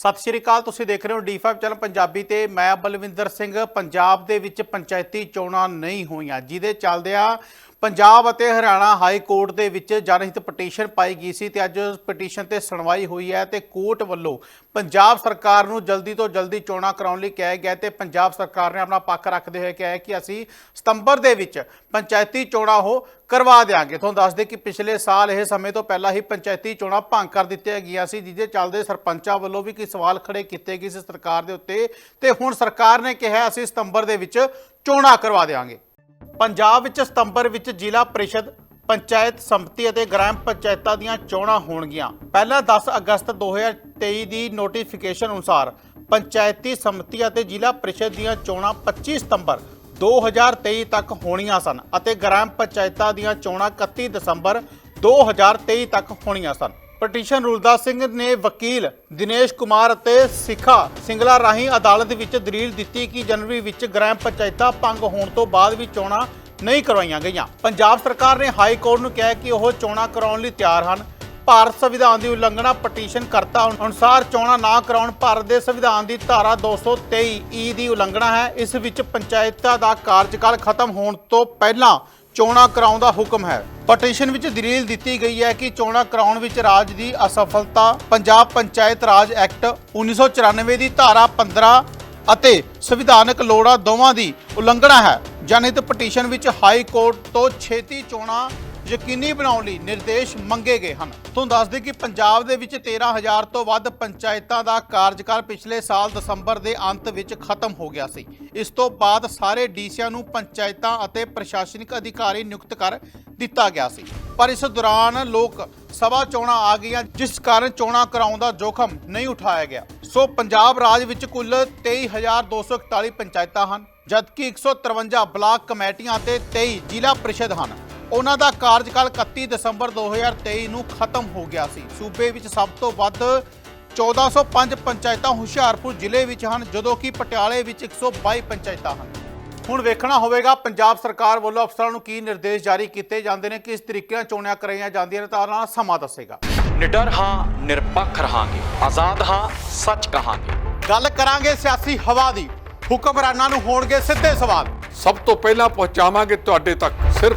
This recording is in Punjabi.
ਸਤਿ ਸ਼੍ਰੀ ਅਕਾਲ, ਤੁਸੀਂ ਦੇਖ ਰਹੇ ਹੋ D5 ਚੈਨਲ ਪੰਜਾਬੀ ਤੇ ਮੈਂ ਬਲਵਿੰਦਰ ਸਿੰਘ। ਪੰਜਾਬ ਦੇ ਵਿੱਚ ਪੰਚਾਇਤੀ ਚੋਣਾਂ ਨਹੀਂ ਹੋਈਆਂ, ਜਿਹਦੇ ਚੱਲਦਿਆਂ ਪੰਜਾਬ ਅਤੇ ਹਰਿਆਣਾ ਹਾਈ ਕੋਰਟ ਦੇ ਵਿੱਚ ਜਨਹਿਤ ਪਟੀਸ਼ਨ ਪਾਈ ਗਈ ਸੀ ਤੇ ਅੱਜ ਉਸ ਪਟੀਸ਼ਨ ਤੇ ਸੁਣਵਾਈ ਹੋਈ ਹੈ ਤੇ ਕੋਰਟ ਵੱਲੋਂ ਪੰਜਾਬ ਸਰਕਾਰ ਨੂੰ ਜਲਦੀ ਤੋਂ ਜਲਦੀ ਚੋਣਾਂ ਕਰਾਉਣ ਲਈ ਕਿਹਾ ਗਿਆ ਤੇ ਪੰਜਾਬ ਸਰਕਾਰ ਨੇ ਆਪਣਾ ਪੱਖ ਰੱਖਦੇ ਹੋਏ ਕਿਹਾ ਕਿ ਅਸੀਂ ਸਤੰਬਰ ਦੇ ਵਿੱਚ ਪੰਚਾਇਤੀ ਚੋਣਾਂ ਉਹ ਕਰਵਾ ਦਿਆਂਗੇ। ਤੁਹਾਨੂੰ ਦੱਸ ਦੇ ਕਿ ਪਿਛਲੇ ਸਾਲ ਇਹ ਸਮੇਂ ਤੋਂ ਪਹਿਲਾਂ ਹੀ ਪੰਚਾਇਤੀ ਚੋਣਾਂ ਭੰਗ ਕਰ ਦਿੱਤੀਆਂ ਗਈਆਂ ਸੀ, ਜਿਹਦੇ ਚੱਲਦੇ ਸਰਪੰਚਾਂ ਵੱਲੋਂ ਵੀ ਕਈ ਸਵਾਲ ਖੜੇ ਕੀਤੇ ਗਏ ਸੀ ਸਰਕਾਰ ਦੇ ਉੱਤੇ ਤੇ ਹੁਣ ਸਰਕਾਰ ਨੇ ਕਿਹਾ ਅਸੀਂ ਸਤੰਬਰ ਦੇ ਵਿੱਚ ਚੋਣਾਂ ਕਰਵਾ ਦਿਆਂਗੇ। ਪੰਜਾਬ ਵਿੱਚ ਸਤੰਬਰ ਵਿੱਚ ਜ਼ਿਲ੍ਹਾ ਪ੍ਰੀਸ਼ਦ, ਪੰਚਾਇਤ ਸੰਮਤੀ ਅਤੇ ਗ੍ਰਾਮ ਪੰਚਾਇਤਾਂ ਦੀਆਂ ਚੋਣਾਂ ਹੋਣਗੀਆਂ। ਪਹਿਲਾਂ 10 ਅਗਸਤ 2023 ਦੀ ਨੋਟੀਫਿਕੇਸ਼ਨ ਅਨੁਸਾਰ ਪੰਚਾਇਤੀ ਸੰਮਤੀ ਅਤੇ ਜ਼ਿਲ੍ਹਾ ਪ੍ਰੀਸ਼ਦ ਦੀਆਂ ਚੋਣਾਂ 25 ਸਤੰਬਰ 2023 ਤੱਕ ਹੋਣੀਆਂ ਸਨ ਅਤੇ ਗ੍ਰਾਮ ਪੰਚਾਇਤਾਂ ਦੀਆਂ ਚੋਣਾਂ 31 ਦਸੰਬਰ 2023 ਤੱਕ ਹੋਣੀਆਂ ਸਨ। ਪਟੀਸ਼ਨ ਰੁਲਦਾ ਸਿੰਘ ਨੇ ਵਕੀਲ ਦਿਨੇਸ਼ ਕੁਮਾਰ ਅਤੇ ਸਿਖਾ ਸਿੰਗਲਾ ਰਾਹੀਂ ਅਦਾਲਤ ਵਿੱਚ ਦਲੀਲ ਦਿੱਤੀ ਕਿ ਜਨਵਰੀ ਵਿੱਚ ਗ੍ਰਾਮ ਪੰਚਾਇਤਾਂ ਭੰਗ ਹੋਣ ਤੋਂ ਬਾਅਦ ਵੀ ਚੋਣਾਂ ਨਹੀਂ ਕਰਵਾਈਆਂ ਗਈਆਂ। ਪੰਜਾਬ ਸਰਕਾਰ ਨੇ ਹਾਈ ਕੋਰਟ ਨੂੰ ਕਿਹਾ ਕਿ ਉਹ ਚੋਣਾਂ ਕਰਾਉਣ ਲਈ ਤਿਆਰ ਹਨ। ਭਾਰਤ ਸੰਵਿਧਾਨ ਦੀ ਉਲੰਘਣਾ ਪਟੀਸ਼ਨ ਕਰਤਾ ਅਨੁਸਾਰ ਚੋਣਾਂ ਨਾ ਕਰਾਉਣ ਭਾਰਤ ਦੇ ਸੰਵਿਧਾਨ ਦੀ ਧਾਰਾ 223 ਈ ਦੀ ਉਲੰਘਣਾ ਹੈ। ਇਸ ਵਿੱਚ ਪੰਚਾਇਤਾਂ ਦਾ ਕਾਰਜਕਾਲ ਖਤਮ ਹੋਣ ਤੋਂ ਪਹਿਲਾਂ ਚੋਣਾਂ ਕਰਾਉਣ ਦਾ ਹੁਕਮ ਹੈ। ਪਟੀਸ਼ਨ ਵਿੱਚ ਦਲੀਲ ਦਿੱਤੀ ਗਈ ਹੈ ਕਿ ਚੋਣਾਂ ਕਰਾਉਣ ਵਿੱਚ ਰਾਜ ਦੀ ਅਸਫਲਤਾ ਪੰਜਾਬ ਪੰਚਾਇਤ ਰਾਜ ਐਕਟ 1994 ਦੀ ਧਾਰਾ 15 ਅਤੇ ਸੰਵਿਧਾਨਕ ਲੋੜਾਂ ਦੋਵਾਂ ਦੀ ਉਲੰਘਣਾ ਹੈ। ਜਨਹਿਤ ਪਟੀਸ਼ਨ ਵਿੱਚ ਹਾਈ ਕੋਰਟ ਤੋਂ ਛੇਤੀ ਚੋਣਾਂ ਯਕੀਨੀ ਬਣਾਉਣ ਲਈ ਨਿਰਦੇਸ਼ ਮੰਗੇ ਗਏ ਹਨ। ਤੁਹਾਨੂੰ ਦੱਸ ਦੇ ਕਿ ਪੰਜਾਬ ਦੇ ਵਿੱਚ 13000 ਤੋਂ ਵੱਧ ਪੰਚਾਇਤਾਂ ਦਾ ਕਾਰਜਕਾਲ ਪਿਛਲੇ ਸਾਲ ਦਸੰਬਰ ਦੇ ਅੰਤ ਵਿੱਚ ਖਤਮ ਹੋ ਗਿਆ ਸੀ। ਇਸ ਤੋਂ ਬਾਅਦ ਸਾਰੇ ਡੀਸੀਆਂ ਨੂੰ ਪੰਚਾਇਤਾਂ ਅਤੇ ਪ੍ਰਸ਼ਾਸਨਿਕ ਅਧਿਕਾਰੀ ਨਿਯੁਕਤ ਕਰ ਦਿੱਤਾ ਗਿਆ ਸੀ। ਪਰ ਇਸ ਦੌਰਾਨ ਲੋਕ ਸਭਾ ਚੋਣਾਂ ਆ ਗਈਆਂ, ਜਿਸ ਕਾਰਨ ਚੋਣਾਂ ਕਰਾਉਣ ਦਾ ਜੋਖਮ ਨਹੀਂ ਉਠਾਇਆ ਗਿਆ। ਸੋ ਪੰਜਾਬ ਰਾਜ ਵਿੱਚ ਕੁੱਲ 23241 ਪੰਚਾਇਤਾਂ ਹਨ, ਜਦਕਿ 153 ਬਲਾਕ ਕਮੇਟੀਆਂ ਅਤੇ 23 ਜ਼ਿਲ੍ਹਾ ਪ੍ਰੀਸ਼ਦ ਹਨ। ਉਹਨਾਂ ਦਾ ਕਾਰਜਕਾਲ 31 ਦਸੰਬਰ 2023 ਨੂੰ ਖਤਮ ਹੋ ਗਿਆ ਸੀ। ਸੂਬੇ ਵਿੱਚ ਸਭ ਤੋਂ ਵੱਧ 1405 ਪੰਚਾਇਤਾਂ ਹੁਸ਼ਿਆਰਪੁਰ ਜ਼ਿਲ੍ਹੇ ਵਿੱਚ ਹਨ ਜਦੋਂ ਕਿ ਪਟਿਆਲੇ ਵਿੱਚ 122 ਪੰਚਾਇਤਾਂ ਹਨ। ਹੁਣ ਵੇਖਣਾ ਹੋਵੇਗਾ ਪੰਜਾਬ ਸਰਕਾਰ ਵੱਲੋਂ ਅਫਸਰਾਂ ਨੂੰ ਕੀ ਨਿਰਦੇਸ਼ ਜਾਰੀ ਕੀਤੇ ਜਾਂਦੇ ਨੇ ਕਿਸ ਤਰੀਕੇ ਨਾਲ ਚੋਣਾਂ ਕਰਾਈਆਂ ਜਾਂਦੀਆਂ ਨੇ ਤਾਂ ਨਾਲ ਸਮਾਂ ਦੱਸੇਗਾ। ਨਿਡਰ ਹਾਂ ਨਿਰਪੱਖ ਰਹਾਂਗੇ। ਆਜ਼ਾਦ ਹਾਂ ਸੱਚ ਕਹਾਂਗੇ। ਗੱਲ ਕਰਾਂਗੇ ਸਿਆਸੀ ਹਵਾ ਦੀ। ਹੁਕਮਰਾਨਾਂ ਨੂੰ ਹੋਣਗੇ ਸਿੱਧੇ ਸਵਾਲ। ਸਭ ਤੋਂ ਪਹਿਲਾਂ ਪਹੁੰਚਾਵਾਂਗੇ ਤੁਹਾਡੇ ਤੱਕ ਸਿਰਫ